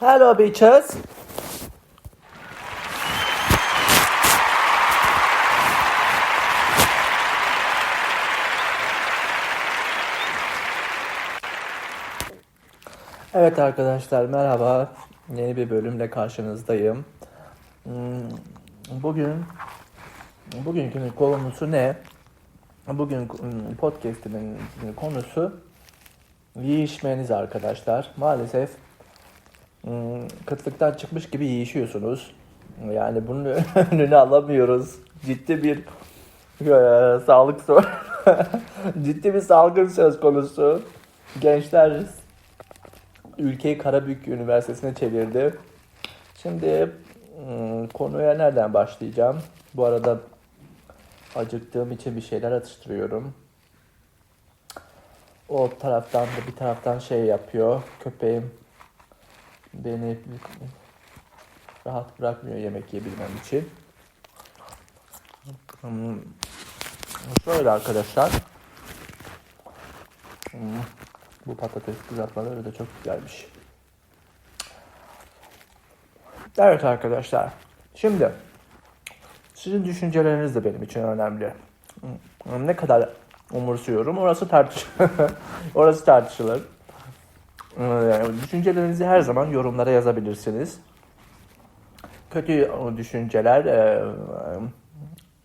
Hello bitches. Evet arkadaşlar merhaba. Yeni bir bölümle karşınızdayım. Hmm, Bugün bugünkü konusu ne? Bugün hmm, podcast'imin konusu yiyişmeniz arkadaşlar. Maalesef kıtlıktan çıkmış gibi yiyişiyorsunuz. Yani bunun önünü alamıyoruz. Ciddi bir e, sağlık sorunu. Ciddi bir salgın söz konusu. Gençler ülkeyi Karabük Üniversitesi'ne çevirdi. Şimdi hmm, konuya nereden başlayacağım? Bu arada acıktığım için bir şeyler atıştırıyorum. O taraftan da bir taraftan şey yapıyor. Köpeğim beni rahat bırakmıyor yemek yiyebilmem için. Hmm, Şöyle arkadaşlar. Hmm, Bu patates kızartmaları da çok güzelmiş. Evet arkadaşlar. Şimdi sizin düşünceleriniz de benim için önemli. Hmm, Ne kadar umursuyorum orası tartış orası tartışılır. Ee, düşüncelerinizi her zaman yorumlara yazabilirsiniz. Kötü düşünceler e,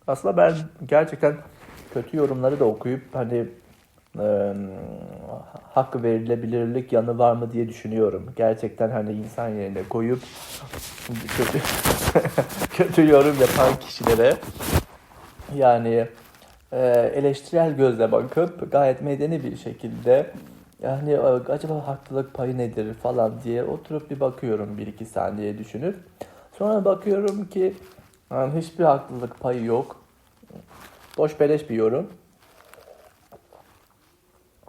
aslında ben gerçekten kötü yorumları da okuyup hani e, hak verilebilirlik yanı var mı diye düşünüyorum. Gerçekten hani insan yerine koyup kötü kötü yorum yapan kişilere yani e, eleştirel gözle bakıp gayet medeni bir şekilde yani e, acaba haklılık payı nedir falan diye oturup bir bakıyorum bir iki saniye düşünüp sonra bakıyorum ki yani hiçbir haklılık payı yok. Boş beleş bir yorum.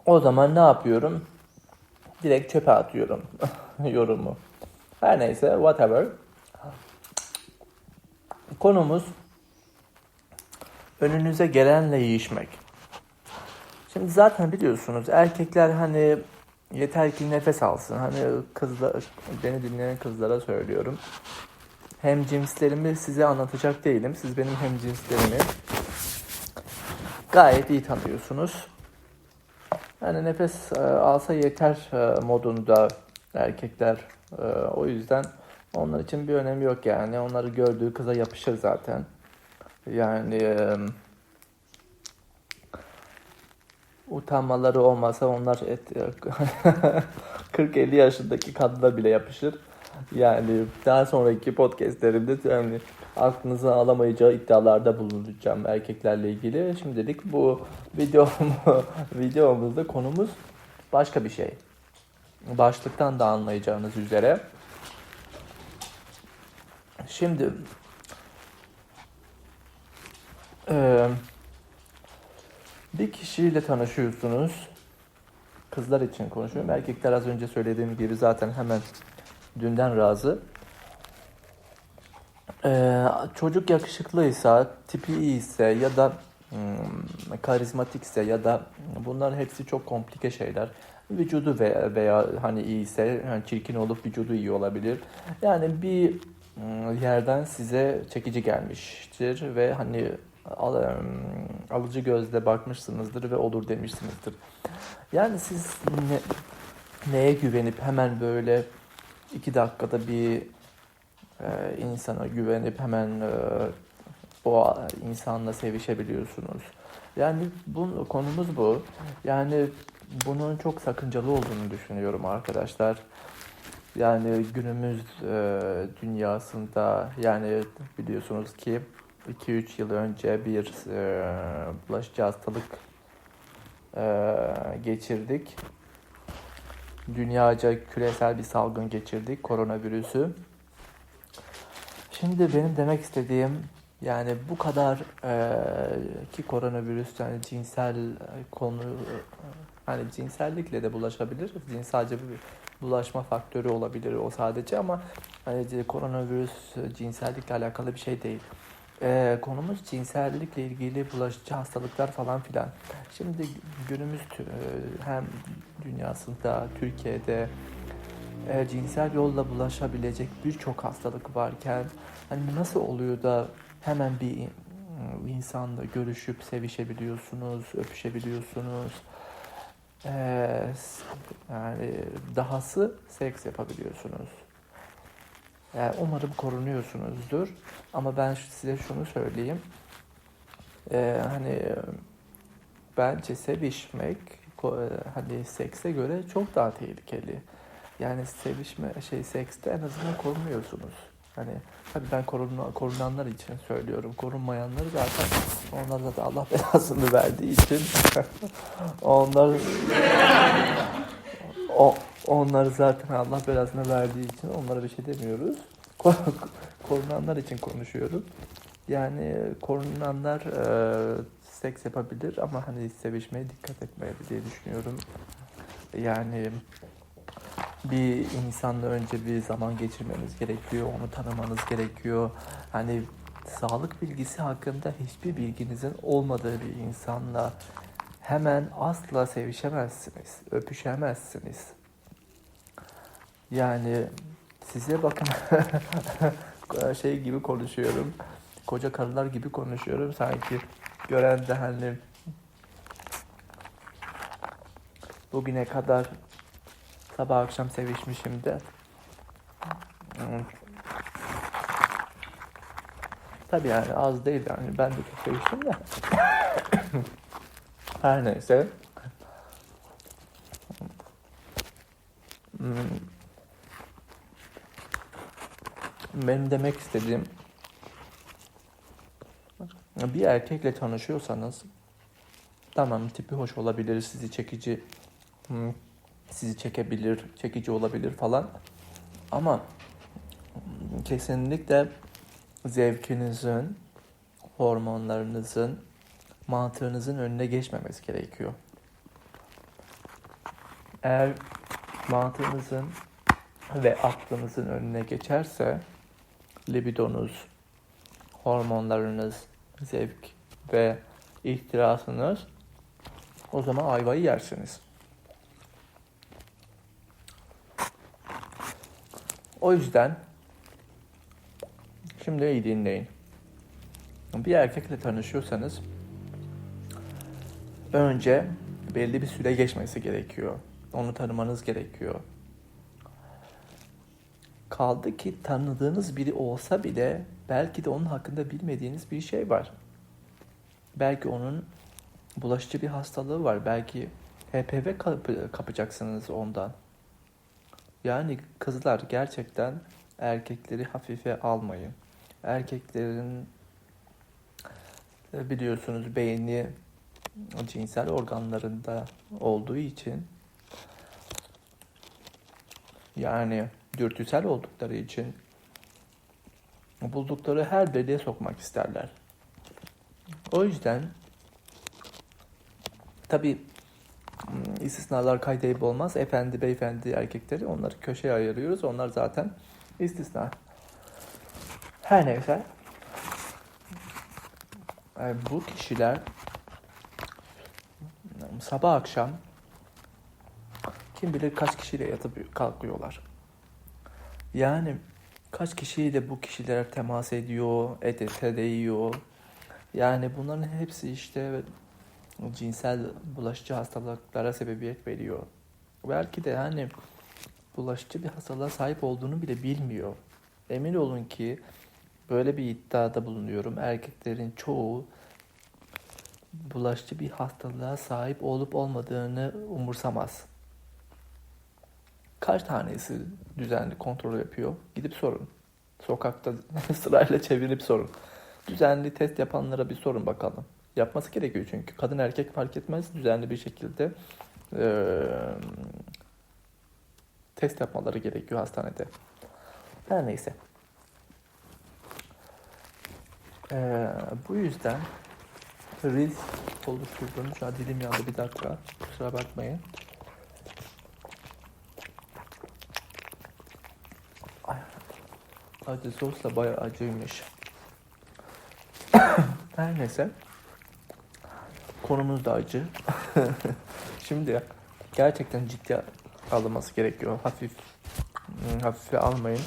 O zaman ne yapıyorum? Direkt çöpe atıyorum yorumu. Her neyse whatever. Konumuz önünüze gelenle yiyişmek. Şimdi zaten biliyorsunuz erkekler hani yeter ki nefes alsın. Hani kızlar beni dinleyen kızlara söylüyorum. Hem cinslerimi size anlatacak değilim. Siz benim hem cinslerimi gayet iyi tanıyorsunuz. Yani nefes e, alsa yeter e, modunda erkekler. E, o yüzden onlar için bir önemi yok yani. Onları gördüğü kıza yapışır zaten. Yani e, utanmaları olmasa onlar et, 40-50 yaşındaki kadına bile yapışır. Yani daha sonraki podcastlerimde yani aklınıza alamayacağı iddialarda bulunacağım erkeklerle ilgili. Şimdilik bu video videomuzda konumuz başka bir şey. Başlıktan da anlayacağınız üzere. Şimdi eee, bir kişiyle tanışıyorsunuz. Kızlar için konuşuyorum. Erkekler az önce söylediğim gibi zaten hemen dünden razı. Ee, çocuk yakışıklıysa, tipi iyiyse ya da hmm, karizmatikse ya da bunların hepsi çok komplike şeyler. Vücudu veya, veya hani iyiyse, yani çirkin olup vücudu iyi olabilir. Yani bir hmm, yerden size çekici gelmiştir ve hani alıcı gözle bakmışsınızdır ve olur demişsinizdir. Yani siz ne, neye güvenip hemen böyle iki dakikada bir e, insana güvenip hemen e, o insanla sevişebiliyorsunuz. Yani bu konumuz bu. Yani bunun çok sakıncalı olduğunu düşünüyorum arkadaşlar. Yani günümüz e, dünyasında yani biliyorsunuz ki 2-3 yıl önce bir e, bulaşıcı hastalık e, geçirdik. Dünyaca küresel bir salgın geçirdik, koronavirüsü. Şimdi benim demek istediğim yani bu kadar e, ki koronavirüs yani cinsel konu hani cinsellikle de bulaşabilir. Cins sadece bir bulaşma faktörü olabilir o sadece ama hani koronavirüs cinsellikle alakalı bir şey değil. E, konumuz cinsellikle ilgili bulaşıcı hastalıklar falan filan. Şimdi günümüz e, hem dünyasında, Türkiye'de e, cinsel yolla bulaşabilecek birçok hastalık varken hani nasıl oluyor da hemen bir in- insanla görüşüp sevişebiliyorsunuz, öpüşebiliyorsunuz. Ee, yani dahası seks yapabiliyorsunuz. Ee, umarım korunuyorsunuzdur. Ama ben size şunu söyleyeyim. Ee, hani bence sevişmek e, hani sekse göre çok daha tehlikeli. Yani sevişme şey sekste en azından korunuyorsunuz. Hani tabii ben korun, korunanlar için söylüyorum. Korunmayanları zaten onlar zaten Allah belasını verdiği için onlar o onlar zaten Allah belasını verdiği için onlara bir şey demiyoruz. Korunanlar için konuşuyorum. Yani korunanlar e, seks yapabilir ama hani sevişmeye dikkat etmeli diye düşünüyorum. Yani bir insanla önce bir zaman geçirmeniz gerekiyor, onu tanımanız gerekiyor. Hani sağlık bilgisi hakkında hiçbir bilginizin olmadığı bir insanla hemen asla sevişemezsiniz, öpüşemezsiniz. Yani size bakın şey gibi konuşuyorum. Koca karılar gibi konuşuyorum sanki. Gören de hani bugüne kadar sabah akşam sevişmişim de. Tabii yani az değil yani ben de çok seviştim de. Her neyse. Hmm. Benim demek istediğim bir erkekle tanışıyorsanız tamam tipi hoş olabilir, sizi çekici hmm, sizi çekebilir, çekici olabilir falan. Ama kesinlikle zevkinizin, hormonlarınızın, mantığınızın önüne geçmemesi gerekiyor. Eğer mantığınızın ve aklınızın önüne geçerse libidonuz, hormonlarınız, zevk ve ihtirasınız o zaman ayvayı yersiniz. O yüzden şimdi iyi dinleyin. Bir erkekle tanışıyorsanız önce belli bir süre geçmesi gerekiyor. Onu tanımanız gerekiyor. Kaldı ki tanıdığınız biri olsa bile belki de onun hakkında bilmediğiniz bir şey var. Belki onun bulaşıcı bir hastalığı var. Belki HPV kap- kapacaksınız ondan. Yani kızlar gerçekten erkekleri hafife almayın. Erkeklerin e, biliyorsunuz beyni cinsel organlarında olduğu için yani dürtüsel oldukları için buldukları her deliğe sokmak isterler. O yüzden tabi istisnalar kaydayıp olmaz. Efendi beyefendi erkekleri onları köşeye ayırıyoruz. Onlar zaten istisna. Her neyse. e, Bu kişiler sabah akşam kim bilir kaç kişiyle yatıp kalkıyorlar. Yani kaç kişiyle bu kişiler temas ediyor, ete değiyor. Yani bunların hepsi işte cinsel bulaşıcı hastalıklara sebebiyet veriyor. Belki de hani bulaşıcı bir hastalığa sahip olduğunu bile bilmiyor. Emin olun ki böyle bir iddiada bulunuyorum. Erkeklerin çoğu bulaşıcı bir hastalığa sahip olup olmadığını umursamaz. Kaç tanesi düzenli kontrol yapıyor? Gidip sorun. Sokakta sırayla çevirip sorun. Düzenli test yapanlara bir sorun bakalım. Yapması gerekiyor çünkü. Kadın erkek fark etmez düzenli bir şekilde eee, test yapmaları gerekiyor hastanede. Her neyse. Eee, bu yüzden risk oluşturduğunu şu an dilim yandı bir dakika. Kusura bakmayın. Acı sos da bayağı acıymış. Her neyse. Konumuz da acı. Şimdi gerçekten ciddi alınması gerekiyor. Hafif hmm, hafife almayın.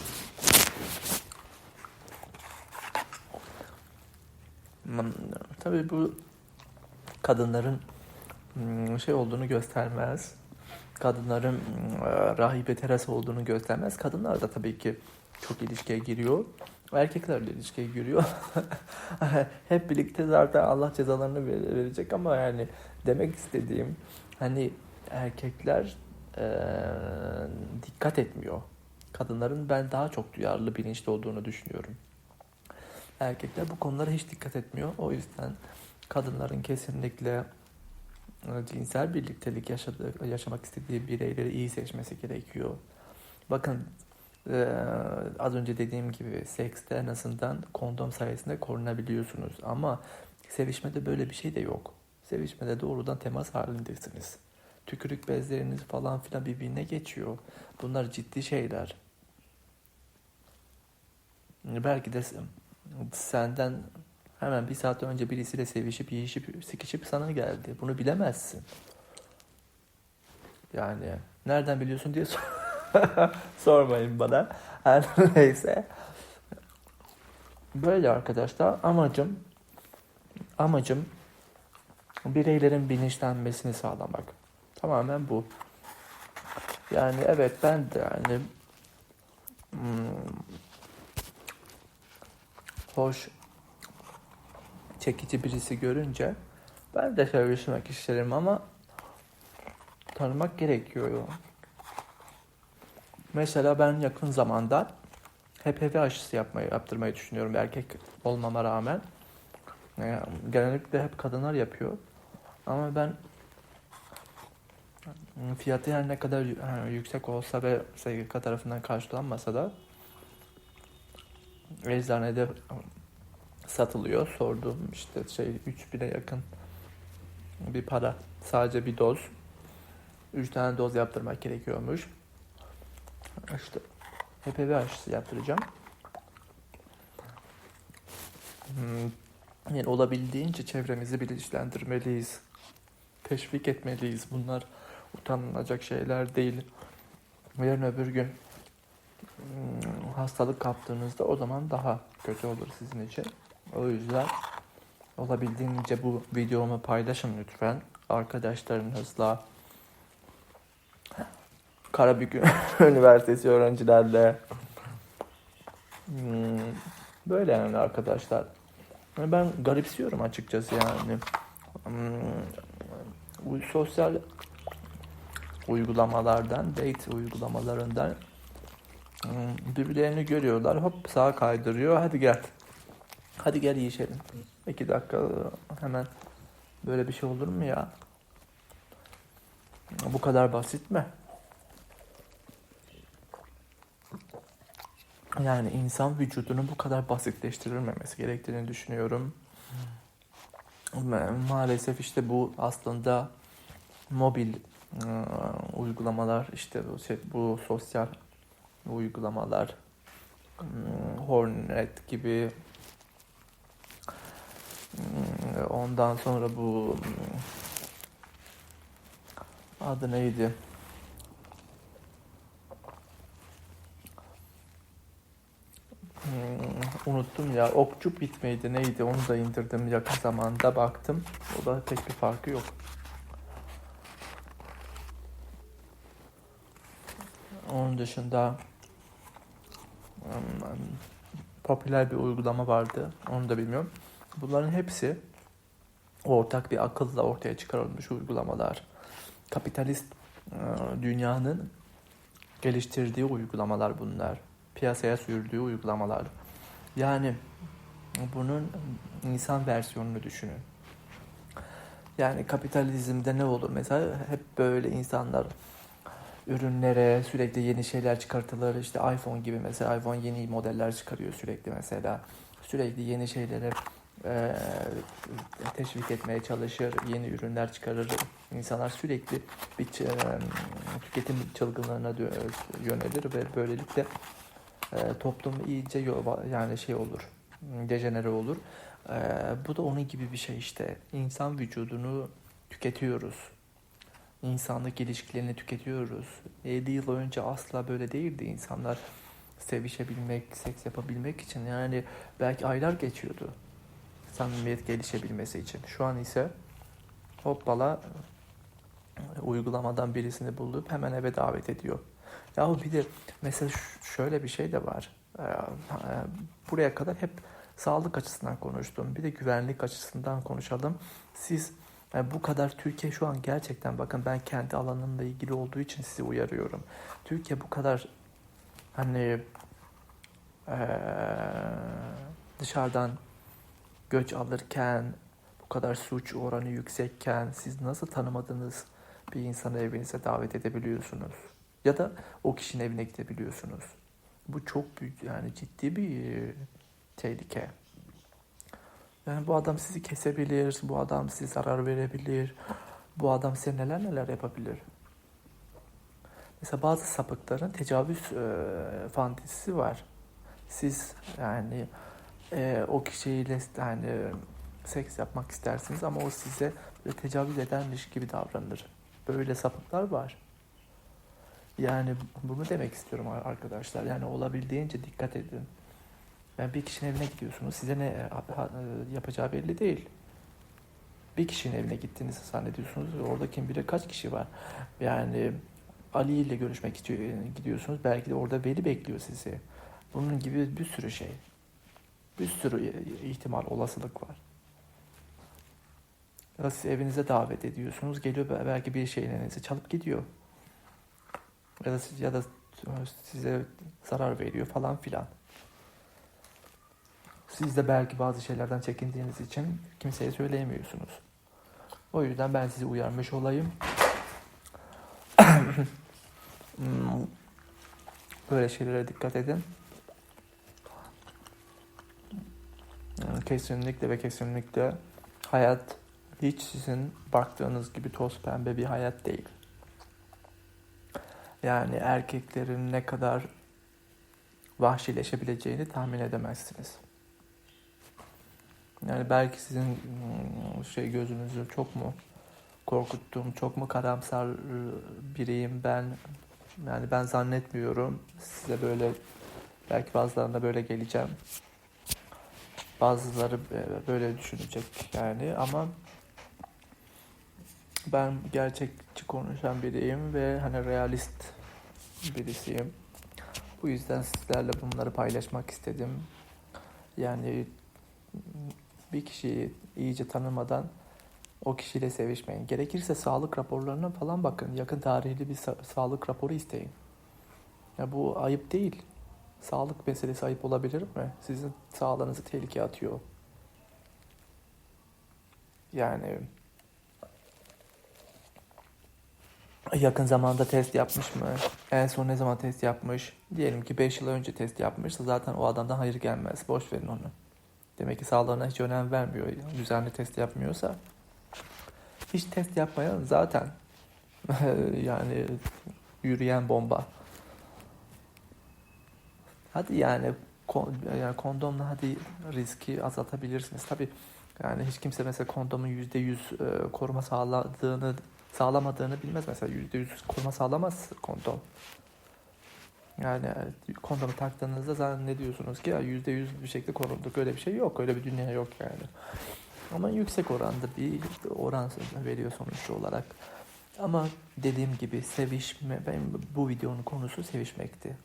Hmm, Tabii bu kadınların hmm, şey olduğunu göstermez. Kadınların rahibe teras olduğunu göstermez. Kadınlar da tabii ki çok ilişkiye giriyor. Erkeklerle ilişkiye giriyor. Hep birlikte zaten Allah cezalarını ver- verecek ama yani demek istediğim hani erkekler eee, dikkat etmiyor. Kadınların ben daha çok duyarlı, bilinçli olduğunu düşünüyorum. Erkekler bu konulara hiç dikkat etmiyor. O yüzden kadınların kesinlikle e, cinsel birliktelik yaşadığı, yaşamak istediği bireyleri iyi seçmesi gerekiyor. Bakın e, az önce dediğim gibi sekste en azından kondom sayesinde korunabiliyorsunuz. Ama sevişmede böyle bir şey de yok. Sevişmede doğrudan temas halindesiniz. Tükürük bezleriniz falan filan birbirine geçiyor. Bunlar ciddi şeyler. Belki de senden hemen bir saat önce birisiyle sevişip, yiyişip, sikişip sana geldi. Bunu bilemezsin. Yani nereden biliyorsun diye sor- sormayın bana. Her neyse. Böyle arkadaşlar amacım amacım bireylerin bilinçlenmesini sağlamak. Tamamen bu. Yani evet ben de yani hmm, hoş çekici birisi görünce ben de sevişmek isterim ama tanımak gerekiyor. Mesela ben yakın zamanda HPV aşısı yapmayı yaptırmayı düşünüyorum erkek olmama rağmen. Yani genellikle hep kadınlar yapıyor. Ama ben fiyatı her ne kadar yüksek olsa ve SGK tarafından karşılanmasa da eczanede satılıyor. Sordum işte şey 3000'e yakın bir para. Sadece bir doz. 3 tane doz yaptırmak gerekiyormuş. İşte HPV aşısı yaptıracağım. Hmm, Yani olabildiğince çevremizi bilinçlendirmeliyiz. Teşvik etmeliyiz. Bunlar utanılacak şeyler değil. Yarın öbür gün hmm, hastalık kaptığınızda o zaman daha kötü olur sizin için. O yüzden olabildiğince bu videomu paylaşın lütfen. Arkadaşlarınızla, Karabük Üniversitesi öğrencilerle. Hmm, Böyle yani arkadaşlar. Ben garipsiyorum açıkçası yani. Hmm, sosyal uygulamalardan, date uygulamalarından hmm, birbirlerini görüyorlar. Hop sağa kaydırıyor. Hadi gel. Hadi gel yiyişelim. İki dakika hemen böyle bir şey olur mu ya? Bu kadar basit mi? Yani insan vücudunun bu kadar basitleştirilmemesi gerektiğini düşünüyorum. Ma- Maalesef işte bu aslında mobil e, uygulamalar, işte bu, şey, bu sosyal uygulamalar, hmm, Hornet gibi hmm, ondan sonra bu hmm, adı neydi? Hmm, unuttum ya. Okçu bit miydi neydi? Onu da indirdim yakın zamanda baktım. O da pek bir farkı yok. Onun dışında hmm, popüler bir uygulama vardı. Onu da bilmiyorum. Bunların hepsi ortak bir akılla ortaya çıkarılmış uygulamalar. Kapitalist e, dünyanın geliştirdiği uygulamalar bunlar. Piyasaya sürdüğü uygulamalar. Yani bunun insan versiyonunu düşünün. Yani kapitalizmde ne olur? Mesela hep böyle insanlar ürünlere sürekli yeni şeyler çıkartılır. İşte iPhone gibi mesela iPhone yeni modeller çıkarıyor sürekli mesela. Sürekli yeni şeylere e, teşvik etmeye çalışır, yeni ürünler çıkarır. İnsanlar sürekli bir e, tüketim çılgınlarına yönelir ve böylelikle e, toplum iyice yani şey olur, dejenere olur. E, bu da onun gibi bir şey işte. İnsan vücudunu tüketiyoruz. insanlık ilişkilerini tüketiyoruz. 50 yıl önce asla böyle değildi insanlar sevişebilmek, seks yapabilmek için yani belki aylar geçiyordu samimiyet gelişebilmesi için. Şu an ise hoppala uygulamadan birisini bulup hemen eve davet ediyor. Ya bir de mesela ş- şöyle bir şey de var. Ee, e, Buraya kadar hep sağlık açısından konuştum. Bir de güvenlik açısından konuşalım. Siz yani bu kadar Türkiye şu an gerçekten bakın ben kendi alanımla ilgili olduğu için sizi uyarıyorum. Türkiye bu kadar hani eee, dışarıdan göç alırken bu kadar suç oranı yüksekken siz nasıl tanımadığınız bir insanı evinize davet edebiliyorsunuz? Ya da o kişinin evine gidebiliyorsunuz. Bu çok büyük yani ciddi bir e, tehlike. Yani bu adam sizi kesebilir, bu adam size zarar verebilir, bu adam size neler neler yapabilir. Mesela bazı sapıkların tecavüz e, fantezisi var. Siz yani e, o kişiyle yani seks yapmak istersiniz ama o size tecavüz edermiş gibi davranır. Böyle sapıklar var. Yani bunu demek istiyorum arkadaşlar. Yani olabildiğince dikkat edin. Yani bir kişinin evine gidiyorsunuz. Size ne e, e, yapacağı belli değil. Bir kişinin evine gittiğinizi zannediyorsunuz. Orada kim bilir kaç kişi var. Yani Ali ile görüşmek istiyor, gidiyorsunuz. Belki de orada veli bekliyor sizi. Bunun gibi bir sürü şey. Bir sürü ihtimal, olasılık var. Ya siz evinize davet ediyorsunuz. Geliyor belki bir şeylerinizi çalıp gidiyor. Ya da, siz- ya da size zarar veriyor falan filan. Siz de belki bazı şeylerden çekindiğiniz için kimseye söyleyemiyorsunuz. O yüzden ben sizi uyarmış olayım. Hmm, Böyle şeylere dikkat edin. Kesinlikle ve kesinlikle hayat hiç sizin baktığınız gibi toz pembe bir hayat değil. Yani erkeklerin ne kadar vahşileşebileceğini tahmin edemezsiniz. Yani belki sizin hmm, şey gözünüzü çok mu korkuttum, çok mu karamsar ıı, biriyim ben. Yani ben zannetmiyorum. Size böyle belki bazılarında böyle geleceğim. Bazıları e, böyle düşünecek yani ama ben gerçekçi konuşan biriyim ve hani realist birisiyim. Bu yüzden sizlerle bunları paylaşmak istedim. Yani bir kişiyi iyice tanımadan o kişiyle sevişmeyin. Gerekirse sağlık raporlarına falan bakın. Yakın tarihli bir sa- sağlık raporu isteyin. Ya bu ayıp değil. Sağlık meselesi ayıp olabilir mi? Sizin sağlığınızı tehlikeye atıyor. Yani yakın zamanda test yapmış mı? En son ne zaman test yapmış? Diyelim ki 5 yıl önce test yapmışsa zaten o adamdan hayır gelmez. Boş verin onu. Demek ki sağlığına hiç önem vermiyor. Düzenli test yapmıyorsa. Hiç test yapmayan zaten yani yürüyen bomba. Hadi yani, kon, yani kondomla hadi riski azaltabilirsiniz. Tabii yani hiç kimse mesela kondomun %100 e, koruma sağladığını sağlamadığını bilmez. Mesela %100 koruma sağlamaz kondom. Yani e, kondomu taktığınızda zannediyorsunuz ki ya %100 bir şekilde korunduk. Öyle bir şey yok. Öyle bir dünya yok yani. Ama yüksek oranda bir oran veriyor sonuçta olarak. Ama dediğim gibi sevişme, benim bu videonun konusu sevişmekti.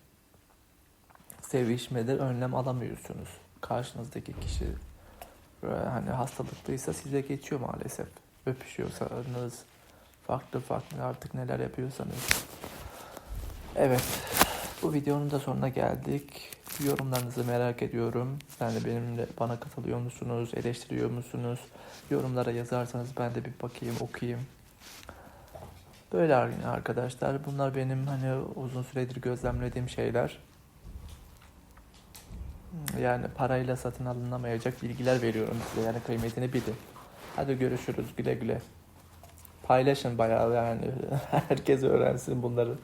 Sevişmede önlem alamıyorsunuz. Karşınızdaki kişi hani hastalıklıysa size geçiyor maalesef. Öpüşüyorsanız, farklı farklı artık neler yapıyorsanız. Evet, bu videonun da sonuna geldik. Yorumlarınızı merak ediyorum. De benimle bana katılıyor musunuz, eleştiriyor musunuz? Yorumlara yazarsanız ben de bir bakayım, okuyayım. Böyle arkadaşlar. Bunlar benim hani uzun süredir gözlemlediğim şeyler. Yani parayla satın alınamayacak bilgiler veriyorum size. Yani kıymetini bilin. Hadi görüşürüz güle güle. Paylaşın bayağı yani herkes öğrensin bunları.